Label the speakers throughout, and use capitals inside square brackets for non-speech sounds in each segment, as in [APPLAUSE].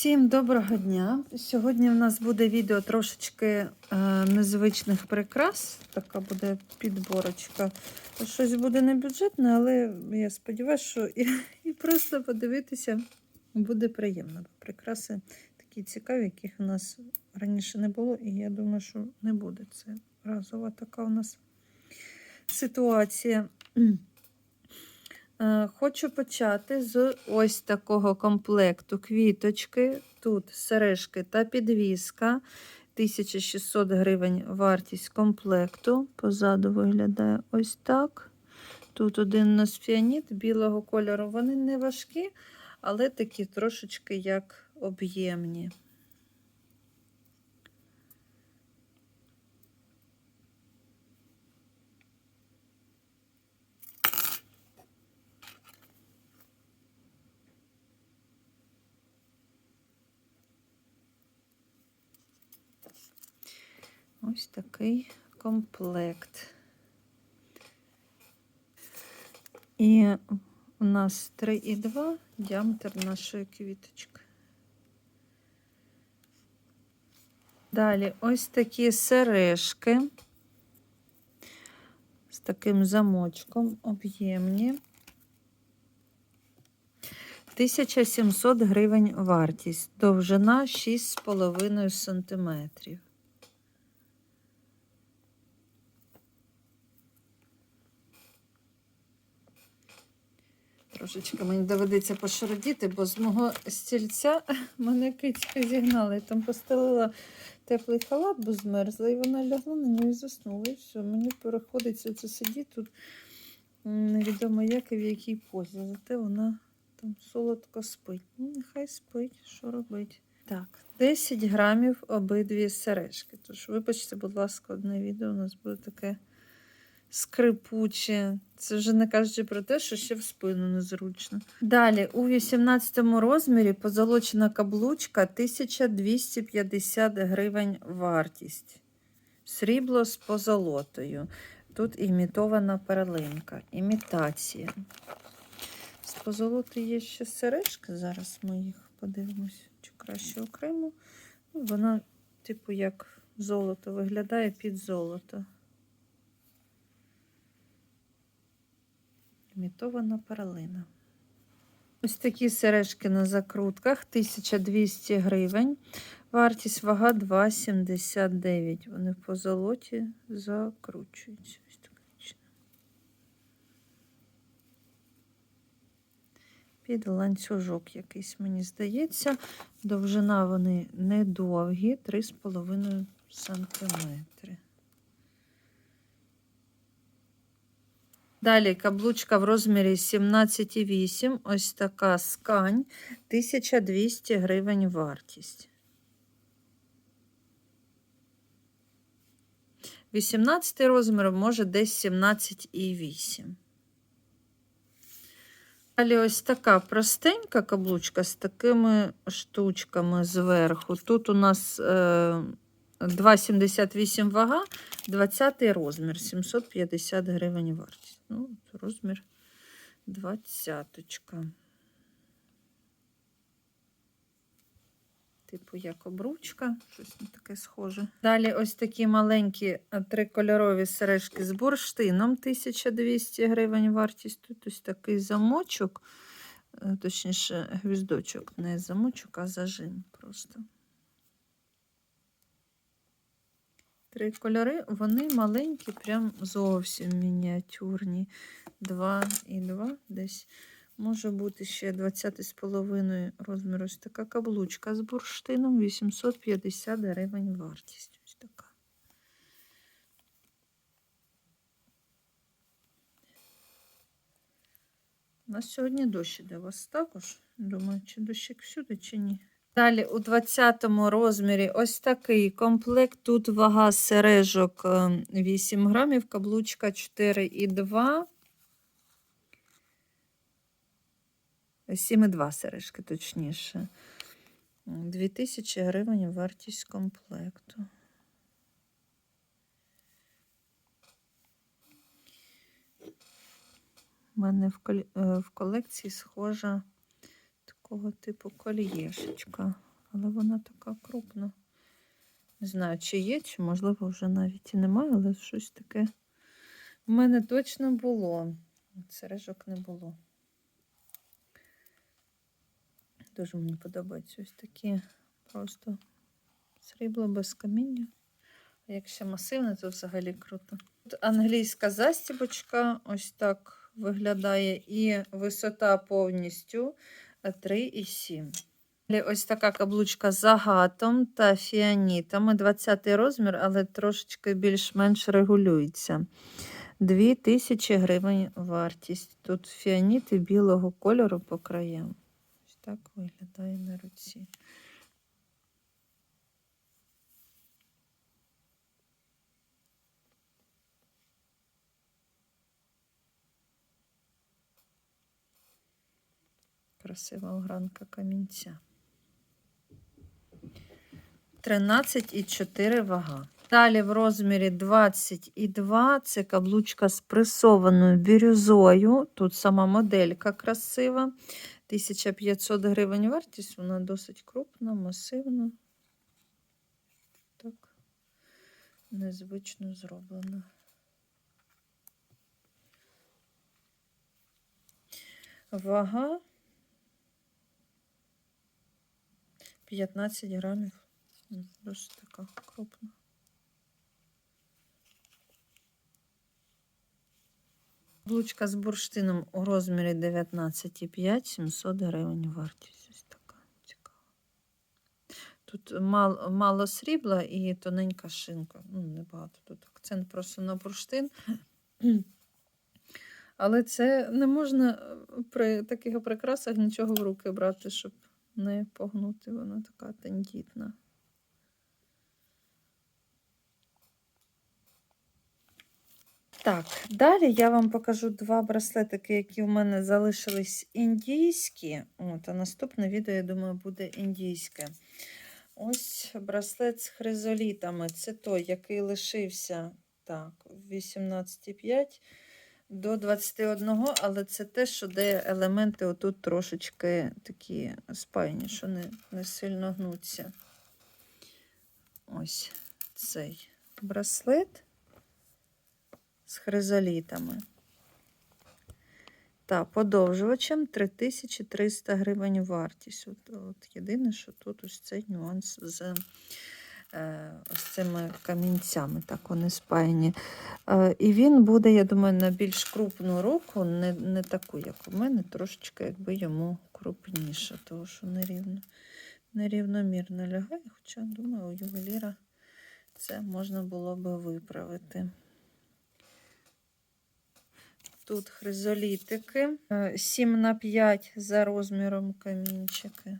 Speaker 1: Всім доброго дня! Сьогодні в нас буде відео трошечки е, незвичних прикрас. Така буде підборочка. Щось буде не бюджетне, але я сподіваюся, що і, [LAUGHS] і просто подивитися буде приємно. Прикраси такі цікаві, яких у нас раніше не було, і я думаю, що не буде. Це разова така у нас ситуація. [CLEARS THROAT] Е, Хочу почати з ось такого комплекту квіточки. Тут сережки та підвіска. 1600 гривень вартість комплекту. Позаду виглядає ось так. Тут один у нас фіаніт білого кольору. Вони не важкі, але такі трошечки як об'ємні. Ось такий комплект. І у нас 3,2 діаметр нашої квіточки. Далі ось такі сережки з таким замочком об'ємні. 1700 гривень вартість. Довжина 6,5 сантиметрів. Трошечки мені доведеться пошародіти, бо з мого стільця [LAUGHS] мене кицька зігнала. Я там постелила теплий халат, бо змерзла, і вона лягла на нього і заснула. І все, мені переходиться це сидіти тут невідомо як і в якій позі. Зате вона там солодко спить. Ну, нехай спить, що робить. Так, 10 грамів обидві сережки. Тож, вибачте, будь ласка, одне відео у нас буде таке скрипуче. Це вже не кажучи про те, що ще в спину незручно. Далі, у 18 розмірі позолочена каблучка 1250 гривень вартість. Срібло з позолотою. Тут імітована перлинка, імітація. З позолоти є ще сережки. Зараз ми їх подивимось, чи краще окремо. Ну, Вона, типу, як золото виглядає під золото. Імітована перлина. Ось такі сережки на закрутках 1200 гривень. Вартість вага 2,79. Вони по золоті закручуються. Ось таким. Під ланцюжок якийсь, мені здається. Довжина вони недовгі, 3,5 сантиметри. Далі каблучка в розмірі 17,8. Ось така скань. 1200 гривень вартість. 18 розмір може десь 17,8. Далі ось така простенька каблучка з такими штучками зверху. Тут у нас е, 2,78 вага, 20 розмір, 750 гривень вартість. Ну, розмір 20. Типу, як обручка, щось таке схоже. Далі ось такі маленькі трикольорові сережки з бурштином, 1200 гривень вартість. Тут ось такий замочок, е, точніше, гвіздочок, не замочок, а зажим просто. Три кольори, вони маленькі, прям зовсім мініатюрні. Два і два десь. Може бути ще 20,5 розміру. Ось така каблучка з бурштином, 850 гривень вартість. Ось така. У нас сьогодні дощ іде у вас також. Думаю, чи дощик всюди, чи ні. Далі у 20 розмірі ось такий комплект. Тут вага сережок е, 8 грамів, каблучка 4,2. 7,2 сережки, точніше. 2000 гривень вартість комплекту. У мене в, е, в колекції схожа такого типу кольєшечка. але вона така крупна. Не знаю, чи є, чи можливо вже навіть і немає, але щось таке. У мене точно було. Сережок не було. Дуже мені подобаються ось такі просто срібло без каміння. А якщо масивне, то взагалі круто. Тут англійська застібочка ось так виглядає, і висота повністю 3,7. Далі Ось така каблучка з агатом та фіанітами. 20 розмір, але трошечки більш-менш регулюється. 2000 гривень вартість. Тут фіаніти білого кольору по краям. Ось так виглядає на руці. Красива огранка камінця. 13,4 вага. Далі в розмірі 22 це каблучка з пресованою бірюзою. Тут сама моделька красива. 1500 гривень вартість, вона досить крупна, масивна. Так, незвично зроблена. Вага 15 грамів. Досить така крупна. Блучка з бурштином у розмірі 19,5, 700 гривень вартість. Ось така цікава. Тут мало, мало срібла і тоненька шинка. Ну, небагато. Тут акцент просто на бурштин. Але це не можна при таких прикрасах нічого в руки брати, щоб не погнути. Вона така тендітна. Так, далі я вам покажу два браслетики, які в мене залишились індійські. От, а наступне відео, я думаю, буде індійське. Ось браслет з хризолітами. Це той, який лишився так, 18,5 до 21, але це те, що де елементи отут трошечки такі спаяні, що не, не сильно гнуться. Ось цей браслет з хризолітами. Та подовжувачем 3300 гривень вартість. От, от єдине, що тут ось цей нюанс з ось цими камінцями, так вони спаяні. Е, і він буде, я думаю, на більш крупну руку, не, не таку, як у мене, трошечки якби йому крупніше, тому що нерівно, нерівномірно лягає. Хоча, думаю, у ювеліра це можна було би виправити. Тут хризолітики. 7 на 5 за розміром камінчики.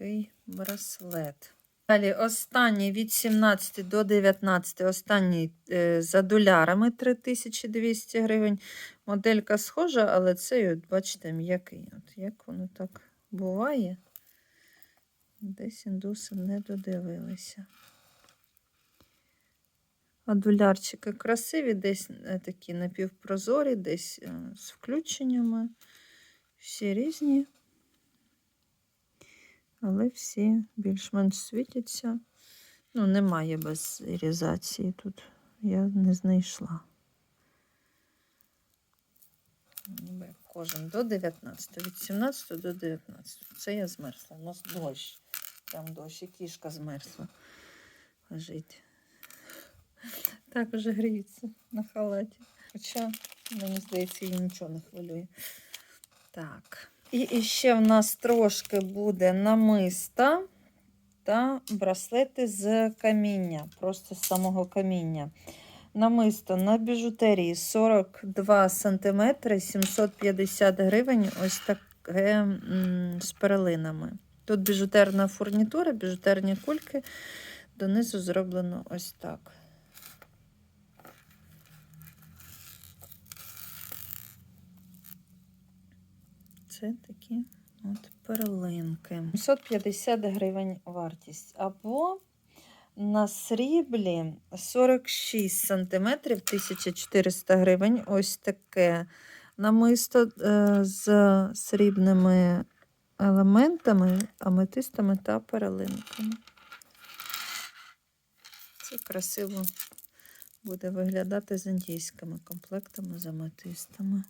Speaker 1: Такий браслет. Далі останній від 17 до 19, останній е, за долярами 3200 гривень. Моделька схожа, але цей, от, бачите, м'який. От Як воно так буває, десь індуси не додивилися. Адулярчики красиві, десь е, такі напівпрозорі, десь е, з включеннями. Всі різні, але всі більш-менш світяться. Ну, немає без ірізації тут. Я не знайшла. Ніби Кожен до 19, від 17 до 19. Це я змерзла. У нас дощ. Там дощ і кішка змерзла. Лежить. Так вже гріється на халаті. Хоча, мені здається, її нічого не хвилює. Так. І, ще в нас трошки буде намиста та браслети з каміння, просто з самого каміння. Намисто на біжутерії 42 см, 750 гривень. Ось таке з перлинами. Тут біжутерна фурнітура, біжутерні кульки. Донизу зроблено ось так. Це такі от перлинки. 750 гривень вартість. Або на сріблі 46 см, 1400 гривень. Ось таке намисто е, з срібними елементами, аметистами та перелинками. Це красиво буде виглядати з індійськими комплектами з аметистами.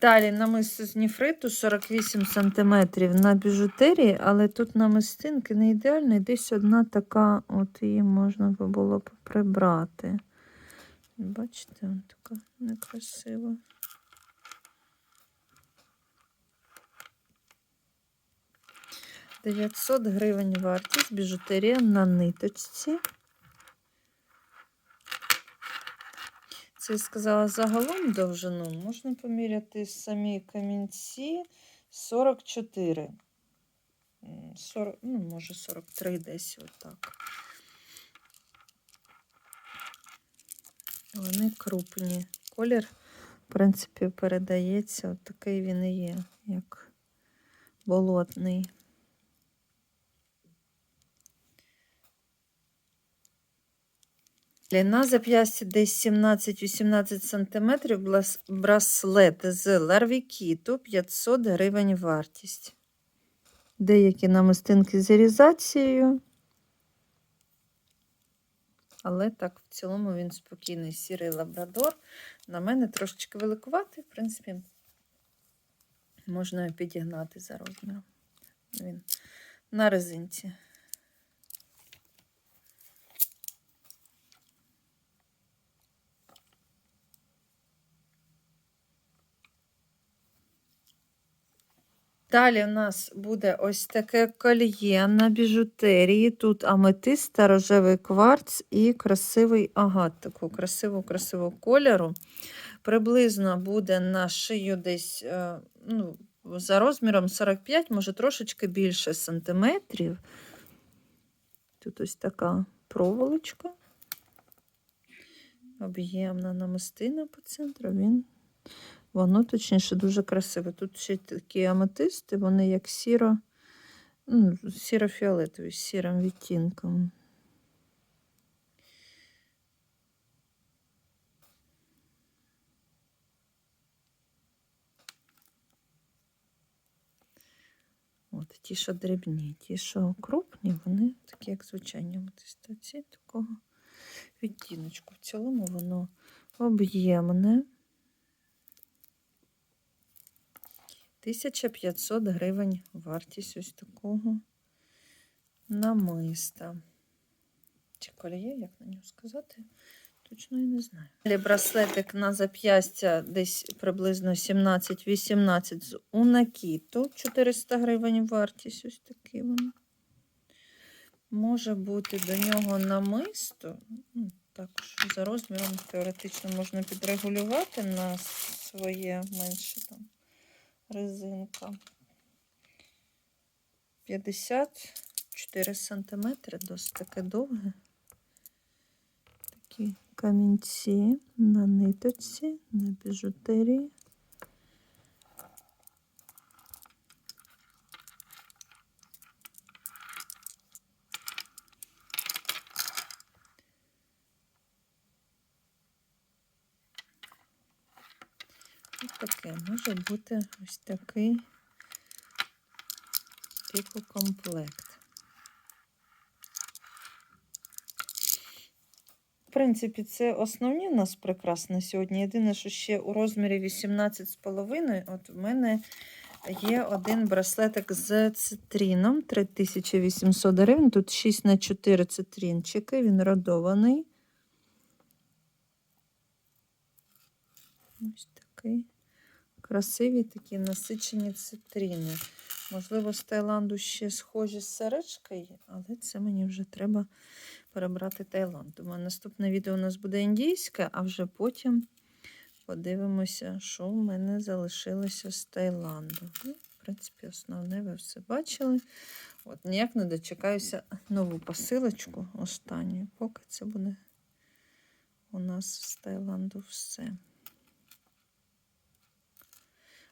Speaker 1: Далі намисто з ніфриту 48 см на біжутерії, але тут намистинки не ідеальні, десь одна така, от її можна би було б прибрати. Бачите, вона така некрасива. Дев'ятсот гривень вартість біжутерія на ниточці. Це сказала загалом довжину. Можна поміряти самі камінці 44. 40, ну, може 43 десь отак. Вони крупні. Колір, в принципі, передається. От такий він і є, як болотний. На зап'ясті десь 17-18 см браслет з ларвікіту 500 гривень вартість. Деякі намистинки з ірізацією. Але так, в цілому він спокійний сірий лабрадор. На мене трошечки великуватий, в принципі, можна підігнати за розміром. Він на резинці. Далі у нас буде ось таке кольє на біжутерії. Тут аметист рожевий кварц і красивий агат, такого красивого-красивого кольору. Приблизно буде на шию десь е, ну, за розміром 45, може трошечки більше сантиметрів. Тут ось така проволочка. Об'ємна намистина по центру. Він Воно, точніше, дуже красиве. Тут ще такі аметисти, вони як сіро, ну, сіро-фіолетові, з сірим відтінком. От, ті, що дрібні, ті, що крупні, вони такі, як звичайні аметисти. Ці такого відтіночку. В цілому воно об'ємне. 1500 гривень вартість ось такого намиста. Чи коліє, як на нього сказати? Точно я не знаю. Далі браслетик на зап'ястя десь приблизно 17-18 з унакіту. 400 гривень вартість. Ось такий він. Може бути до нього намисто. Ну, Також за розміром теоретично можна підрегулювати на своє менше там резинка. 54 сантиметри, досить таке довге. Такі камінці на ниточці, на біжутерії. Ось може бути ось такий типу комплект. В принципі, це основні у нас прикрас сьогодні. Єдине, що ще у розмірі 18,5, от в мене є один браслетик з цитріном 3800 гривень. Тут 6 на 4 цитрінчики, він родований. Ось. Красиві такі насичені цитрини. Можливо, з Таїланду ще схожі з сережкою, але це мені вже треба перебрати Таїланд. Думаю, наступне відео у нас буде індійське, а вже потім подивимося, що в мене залишилося з Таїланду. Ну, в принципі, основне ви все бачили. От, Ніяк не дочекаюся нову посилочку останню, поки це буде у нас з Таїланду все.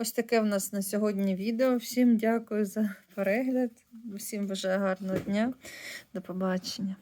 Speaker 1: Ось таке в нас на сьогодні відео. Всім дякую за перегляд. Всім бажаю гарного дня. До побачення.